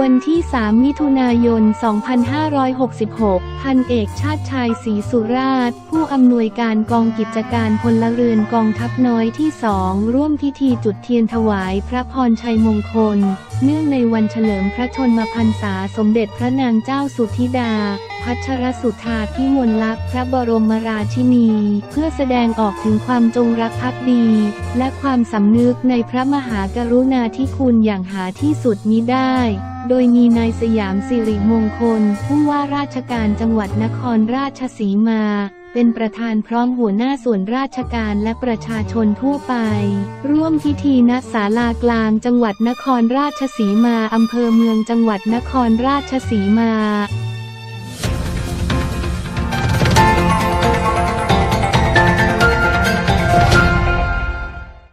วันที่ 3 มิถุนายน 2566 พันเอกชาติชายศรีสุราช ผู้อำนวยการกองกิจการพลเรือนกองทัพน้อยที่สองร่วมพิธีจุดเทียนถวายพระพรชัยมงคล เนื่องในวันเฉลิมพระชนมพรรษาสมเด็จพระนางเจ้าสุธิดา พัชรสุธาพิมลลักษณ์พระบรมราชินี เพื่อแสดงออกถึงความจงรักภักดี และความสำนึกในพระมหากรุณาธิคุณอย่างหาที่สุดมิได้ โดยมีนายสยามสิริมงคล ผู้ว่าราชการจังหวัดนครราชสีมา เป็นประธานพร้อมหัวหน้าส่วนราชการและประชาชนทั่วไป ร่วมพิธีณศาลากลางจังหวัดนครราชสีมาอำเภอเมืองจังหวัดนครราชสีมา